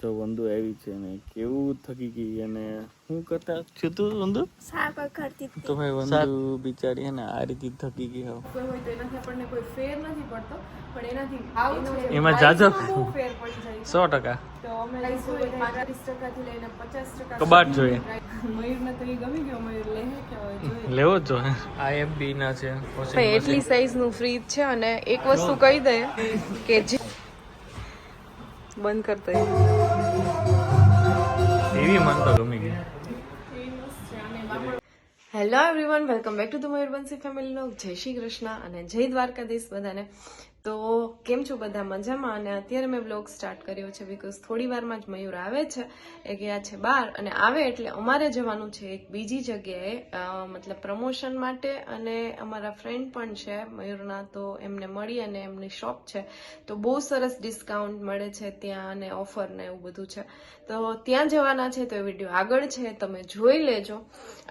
તો વંદુ આવી છે ને કેવું થકી ગઈ અને શું કરતા છું તું વંદુ? શાક કરતી તો ભાઈ વંદુ બિચારી હે ને આ રીતે થકી ગઈ હવે કોઈ હોય તો એનાથી આપણને કોઈ ફેર નથી પડતો પણ એનાથી એમાં જાજો. ફેર પડી જાય સો ટકા. તો અમે લઈશું પાંત્રીસ ટકાથી લઈને પચાસ ટકા કબાટ જોઈએ. મયુરને તો એ ગમી ગયો મયુર લે કે લેવો જ જોઈએ. આ એફ બી ના છે ભાઈ એટલી સાઈઝનું ફ્રીજ છે અને એક વસ્તુ કહી દે કે જે બંધ કરતા એવી મન તો ગમી ગઈ hello everyone welcome back to the Mayurvanshi family નો જય શ્રી કૃષ્ણ અને જય દ્વારકાધીશ બધાને. તો કેમ છો બધા મજામાં? અને અત્યારે મેં બ્લોગ સ્ટાર્ટ કર્યો છે બિકોઝ થોડી વારમાં જ મયુર આવે છે, એ ગયા છે બહાર અને આવે એટલે અમારે જવાનું છે એક બીજી જગ્યાએ મતલબ પ્રમોશન માટે અને અમારા ફ્રેન્ડ પણ છે મયુરના તો એમને મળી અને એમની શોપ છે. તો બહુ સરસ ડિસ્કાઉન્ટ મળે છે ત્યાં અને ઓફર ને એવું બધું છે. તો ત્યાં જવાના છે તો એ વીડિયો આગળ છે, તમે જોઈ લેજો.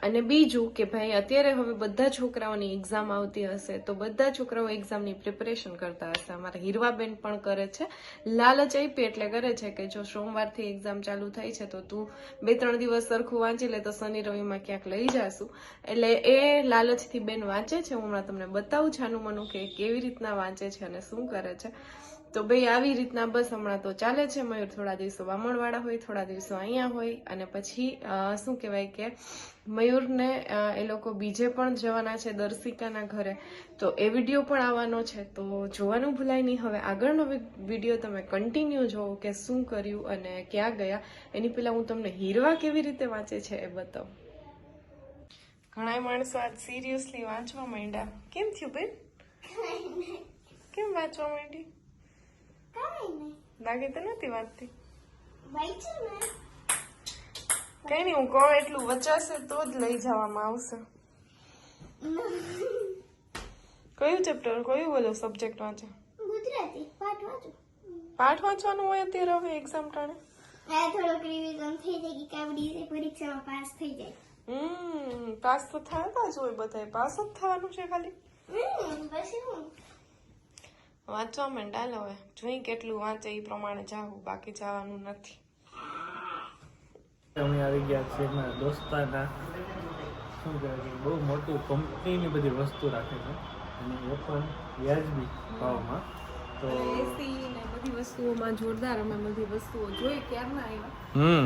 અને બીજું કે ભાઈ, અત્યારે હવે બધા છોકરાઓની એક્ઝામ આવતી હશે, તો બધા છોકરાઓ એક્ઝામની પ્રિપરેશન કરતા હશે. અમારા હીરવાબેન પણ કરે છે. લાલચ આપી એટલે કરે છે કે જો સોમવારથી એક્ઝામ ચાલુ થાય છે તો તું બે ત્રણ દિવસ સરખું વાંચી લે તો શનિ, રવિમાં ક્યાંક લઈ જાશું. એટલે એ લાલચથી બેન વાંચે છે. હું હમણાં તમને બતાવું છાનું મનું કે કેવી રીતના વાંચે છે અને શું કરે છે. તો ભાઈ આવી રીતના બસ હમણાં તો ચાલે છે. મયુર થોડા દિવસો વામણવાળા હોય થોડા દિવસો અહીંયા હોય અને પછી શું કહેવાય કે મયુરને એ લોકો બીજે પણ જવાના છે દર્શિકાના ઘરે. તો એ વીડિયો પણ આવવાનો છે. તો જોવાનું ભૂલાય નહીં. હવે આગળનો વીડિયો તમે કન્ટિન્યુ જોવો કે શું કર્યું અને ક્યાં ગયા. એની પેલા હું તમને હીરવા કેવી રીતે વાંચે છે એ બતાવું. ઘણા માણસો આજ સિરિયસલી વાંચવા માંડ્યા. કેમ થયું બેન? કેમ વાંચવા માંડી લાગે તો નથી વાંચતી. કઈ નહીં હું કહું એટલું વચાશે તો જ લઈ જવામાં આવશે. કયું ચેપ્ટર કયું બોલો સબ્જેક્ટ વાંચે? ગુજરાતી. પાઠ વાંચો. પાઠ વાંચવાનું હોય અત્યારે હવે એક્ઝામ ટાણે? થોડોક રિવિઝન થઈ જાય કે પરીક્ષામાં પાસ થઈ જાય. હમ પાસ તો થતા જ હોય બધાય. પાસ જ થવાનું છે ખાલી. પછી હું? વાંચવા માંડ હાલ હવે જોઈ કેટલું વાંચે એ પ્રમાણે જાવું બાકી જવાનું નથી. અમે આવી ગયા છે મારા દોસ્તાના શું કહેવાય કે બહુ મોટું કંપનીની બધી વસ્તુ રાખે છે અને એ પણ વ્યાજબી ભાવમાં. તો એસી ને બધી વસ્તુઓમાં જોરદાર અમે બધી વસ્તુઓ જોઈ ક્યારના આવ્યા. હમ.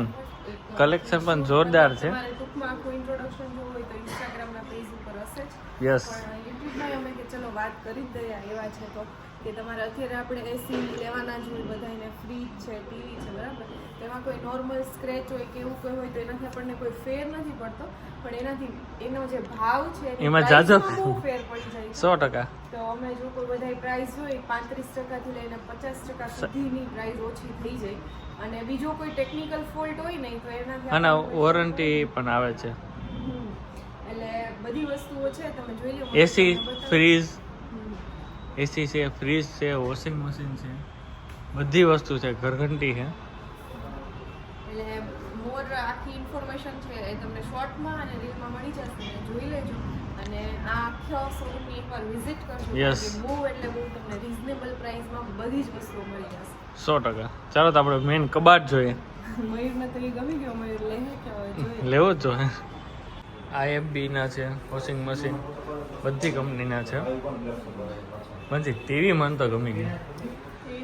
કલેક્શન પણ જોરદાર છે. તમારે ટૂંકમાં કોઈ ઇન્ટ્રોડક્શન હોય તો ઇન્સ્ટાગ્રામના પેજ ઉપર હશે જ. યસ યુટ્યુબમાં અમે કે ચલો વાત કરી જ દઈએ એવા છે તો. કે તમારે અત્યારે આપણે એસી લેવાના જ હોય બધાને ફ્રીજ છે ટીવી છે બરાબર? તેમાં કોઈ નોર્મલ સ્ક્રેચ હોય કે એવું કોઈ હોય તો એનાથી આપણને કોઈ ફેર નથી પડતો પણ એનાથી એનો જે ભાવ છે એમાં જાજો. ફેર પડી જાય સો ટકા. તો અમે જો કોઈ બધા પ્રાઇસ હોય પાંત્રીસ ટકાથી લઈને પચાસ ટકા સુધીની પ્રાઇસ ઓછી થઈ જાય. અને બીજો કોઈ ટેકનિકલ ફોલ્ટ હોય નહીં તો એનાથી અને વોરંટી પણ આવે છે. એટલે બધી વસ્તુઓ છે તમે જોઈ લો એસી ફ્રીજ. એસી છે ફ્રીજ છે વોશિંગ મશીન છે. બધી વસ્તુ છે ઘરઘંટી છે. એટલે મોર આખી ઇન્ફોર્મેશન છે એ તમને શોર્ટમાં અને રીલમાં મળી જશે જોઈ લેજો. અને આ આખો શોરૂમની એકવાર વિઝિટ કરજો યસ બહુ એટલે બહુ તમને રીઝનેબલ પ્રાઇસમાં બધી જ વસ્તુઓ મળી જશે. સો ટકા. ચાલો તો આપણે મેઇન કબાટ જોઈએ. મયુરને તો એ ગમી ગયો મયુર લે કે લેવો જ જોઈએ. આ એફ બી છે વોશિંગ મશીન બધી કંપનીના છે. બધી ટીવી મન તો ગમી ગઈ.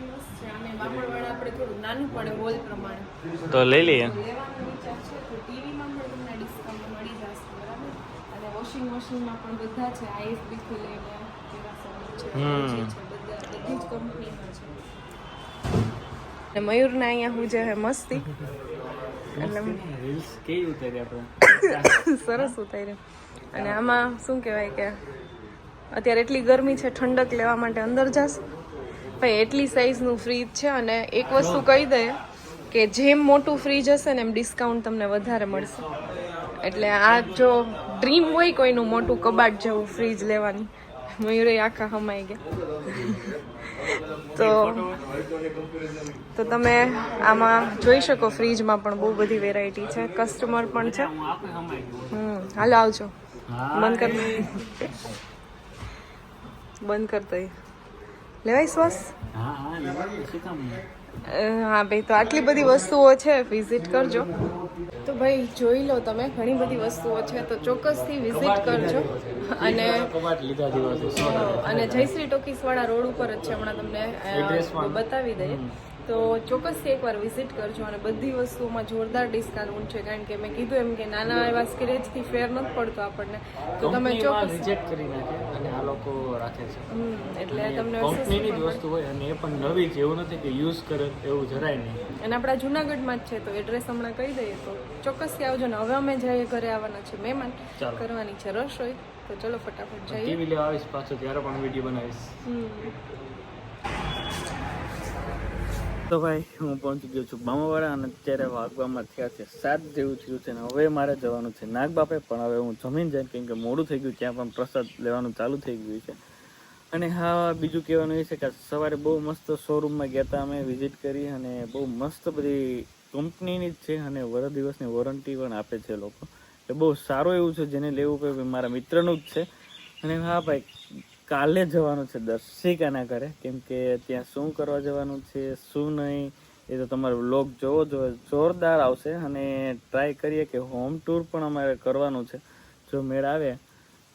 મસ્ત છે અને વાપરવાળા આપણે નાનું પડે હોલ પ્રમાણે તો લઈ લઈએ. મયુરના અહીંયા હું જે મસ્તી. એટલે કેવી ઉતારી આપણે? સરસ ઉતાર્યું અને આમાં શું કહેવાય કે અત્યારે એટલી ગરમી છે ઠંડક લેવા માટે અંદર જાશ. ભાઈ એટલી સાઈઝનું ફ્રીજ છે અને એક વસ્તુ કહી દે કે જેમ મોટું ફ્રીજ હશે ને એમ ડિસ્કાઉન્ટ તમને વધારે મળશે. એટલે આ જો ડ્રીમ હોય કોઈનું મોટું કબાટ જેવું ફ્રીજ લેવાની. મયુરે આખા હમાઈ ગયા. તો તો તમે આમાં જોઈ શકો ફ્રીજમાં પણ બહુ બધી વેરાયટી છે. કસ્ટમર પણ છે. હમ હાલો આવજો. મન કર. બંધ કરતા લેવાય શ્વાસ? હા ભાઈ તો આટલી બધી વસ્તુઓ છે વિઝિટ કરજો. તો ભાઈ જોઈ લો તમે ઘણી બધી વસ્તુઓ છે તો ચોક્કસથી વિઝિટ કરજો. અને. અને જયશ્રી ટોકીસ વાળા રોડ ઉપર જ છે હમણાં તમને બતાવી દઈએ. તો ચોક્કસથી એકવાર વિઝિટ કરજો અને બધી વસ્તુઓમાં જોરદાર ડિસ્કાઉન્ટ છે. કારણ કે મેં કીધું એમ કે નાના એવા સ્ક્રેચથી ફેર નથી પડતો આપણને. તો તમે ચોક્કસ રિજેક્ટ કરી નાખે અને આ લોકો રાખે છે. એટલે તમને કંપનીની જ વસ્તુ હોય અને એ પણ નવી છે એવું નથી કે યુઝ કરે એવું જરાય નહીં. અને આપણા જુનાગઢમાં જ છે તો એડ્રેસ હમણાં કહી દઈએ તો ચોક્કસથી આવજો ને. હવે અમે જઈએ ઘરે આવવાના છે મહેમાન. કરવાની છે રસોઈ તો ચલો ફટાફટ જઈએ. ટીવી લેવા આવીશ પાછો ત્યારે પણ વીડિયો બનાવીશ. તો ભાઈ, હું પહોંચી ગયો છું બામાવાડા અને અત્યારે વાગવામાં થયા છે. સાત જેવું થયું છે ને હવે મારે જવાનું છે નાગબાપે, પણ હવે હું જમીન જાય કેમ કે મોડું થઈ ગયું ત્યાં પણ પ્રસાદ લેવાનું ચાલુ થઈ ગયું છે. અને હા, બીજું કહેવાનું એ છે કે સવારે બહુ મસ્ત શોરૂમમાં ગયા હતા અમે વિઝિટ કરી અને બહુ મસ્ત બધી કંપનીની જ છે અને વર દિવસની વોરંટી પણ આપે છે લોકો. એ બહુ સારું એવું છે જેને લેવું પડે મારા મિત્રનું જ છે. અને હા ભાઈ કાલે જવાનું છે દર્શિકાના ઘરે. કેમ કે ત્યાં શું કરવા જવાનું છે, શું નહીં, એ તો તમારો વ્લોગ જોવો જો જોરદાર આવશે અને ટ્રાય કરીએ કે હોમ ટૂર પણ અમારે કરવાનું છે. જો મેળ આવે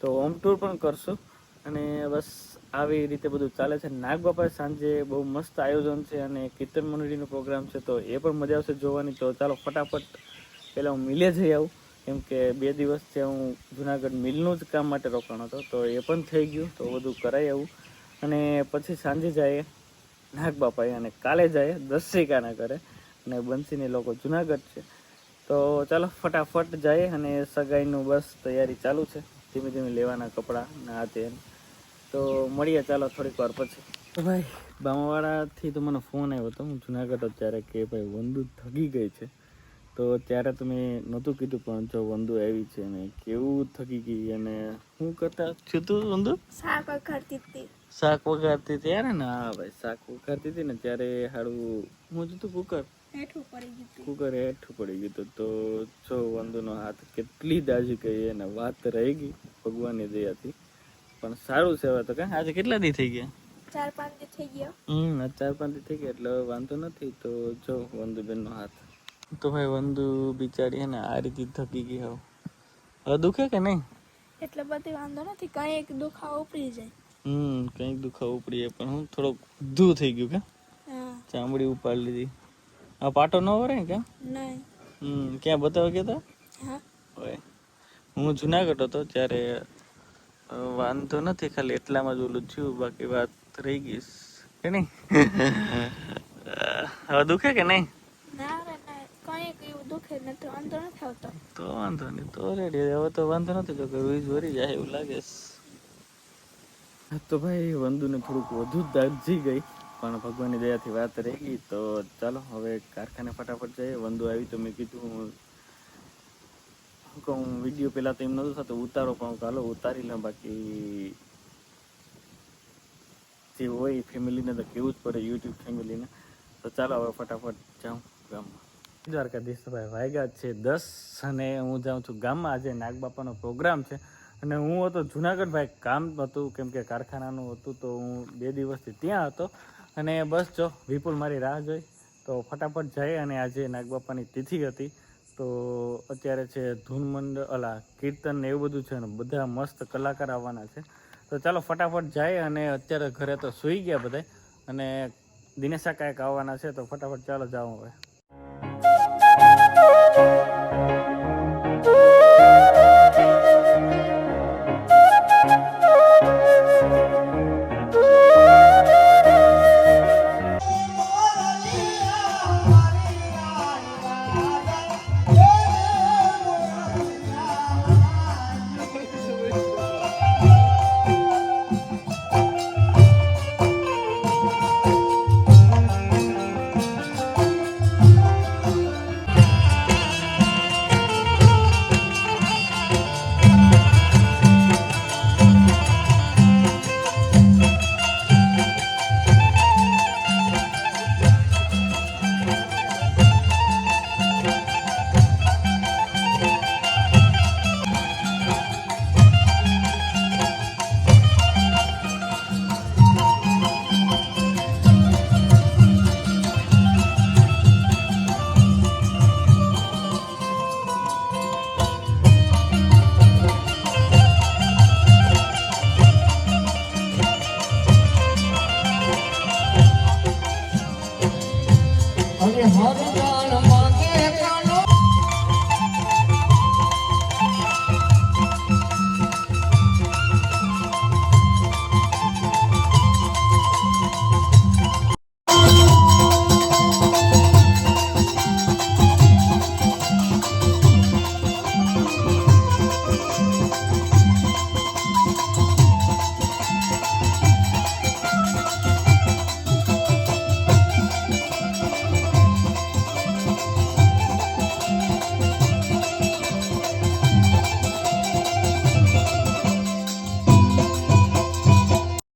તો હોમ ટૂર પણ કરશું. અને બસ આવી રીતે બધું ચાલે છે. નાગબાપા સાંજે બહુ મસ્ત આયોજન છે અને કીર્તન મંડળીનો પ્રોગ્રામ છે, તો એ પણ મજા આવશે જોવાની. તો ચાલો ફટાફટ પહેલાં હું મિલે જઈ આવું. કેમ કે બે દિવસ છે હું જુનાગઢ મિલનું જ કામ માટે રોકાણો હતો તો એ પણ થઈ ગયું તો બધું કરાઈ આવું અને પછી સાંજે જાય નાગબાપાએ અને કાલે જાય દર્શિકાના ઘરે. અને બંસીની લોકો જુનાગઢ છે. તો ચાલો ફટાફટ જઈએ અને સગાઈનું બસ તૈયારી ચાલુ છે. ધીમે ધીમે લેવાના કપડાં ને આ તે તો મળીએ ચાલો થોડીક વાર પછી. તો ભાઈ બામાવાડાથી તો મને ફોન આવ્યો હતો હું જુનાગઢ હતો ત્યારે કે ભાઈ વંદુ થકી ગઈ છે. તો ત્યારે તો મેં નહોતું કીધું પણ જો વંદુ આવી છે ને કેવું થકી ગઈ અને હું કરતા થયું તું વંદુ? શાક વઘારતી હતી. શાક વઘારતી ત્યારે ને હા ભાઈ શાક વઘારતી હતી ને ત્યારે હાડું હું જોતું કુકર. કુકર હેઠું પડી ગયું તો જો વંદુનો હાથ કેટલી દાજી કહી અને વાત રહી ગઈ ભગવાનની દયાથી. પણ સારું હવે તો કાં આજે કેટલા દી થઈ ગયા? ચાર પાંચ દી થઈ ગયા. હમ ચાર પાંચ દી થઈ ગયા એટલે વાંધો નથી. તો જો વંદુબેનનો હાથ તો ભાઈ વંદુ બિચારી ને આ રીતે થકી ગઈ હવે હવે દુખે કે નહીં? એટલે બધી વાંધો નથી કઈ એક દુખાવો ઉપડી જાય. હમ કંઈક દુખાવો ઉપડી જાય પણ હું થોડો ઊંધું થઈ ગયું કે? ચામડી ઉપાડી લીધી. આ પાટો ન વરે કે? નહીં. હમ ક્યાં બતાવવા કે હા. હું જુનાગઢ હતો ત્યારે વાંધો નથી ખાલી એટલામાં જ ઓલું થયું બાકી વાત રહી ગઈ કે નહીં? હવે દુખે કે નહીં? કઈ વાંધો નથી આવતો. તો વાંધો નહીં તો રેડી હવે તો વાંધો નથી તો રૂઈ વીજ વરી જાય એવું લાગે તો ભાઈ વંદુને થોડુંક વધુ જ દાજી ગઈ પણ ભગવાનની દયાથી વાત રહી ગઈ તો ચાલો હવે કારખાને ફટાફટ જઈએ. વંદુ આવી તો મેં કીધું હું કહું વીડિયો પહેલાં તો એમ નહોતું થતું ઉતારો પણ ચાલો ઉતારી લઉં બાકી જે હોય ફેમિલીને તો કેવું જ પડે યુટ્યુબ ફેમિલીને તો ચાલો હવે ફટાફટ જાઉં ગામમાં. દ્વારકાધીશ ભાઈ વાગ્યા છે દસ અને હું જાઉં છું ગામમાં. આજે નાગબાપાનો પ્રોગ્રામ છે અને હું હતો જુનાગઢ ભાઈ. કામ હતું, કેમ કે કારખાનાનું હતું તો હું બે દિવસથી ત્યાં હતો. અને બસ જો, વિપુલ મારી રાહ જોઈ. તો ફટાફટ જાય અને આજે નાગબાપાની તિથિ હતી. તો અત્યારે છે ધૂન મંડળ અલા, કીર્તન ને એવું બધું છે અને બધા મસ્ત કલાકાર આવવાના છે. તો ચાલો ફટાફટ જાય અને અત્યારે ઘરે તો સૂઈ ગયા બધા અને દિનેશા કાંઈક આવવાના છે તો ફટાફટ ચાલો જાઉં હવે. અને હર કાળમાં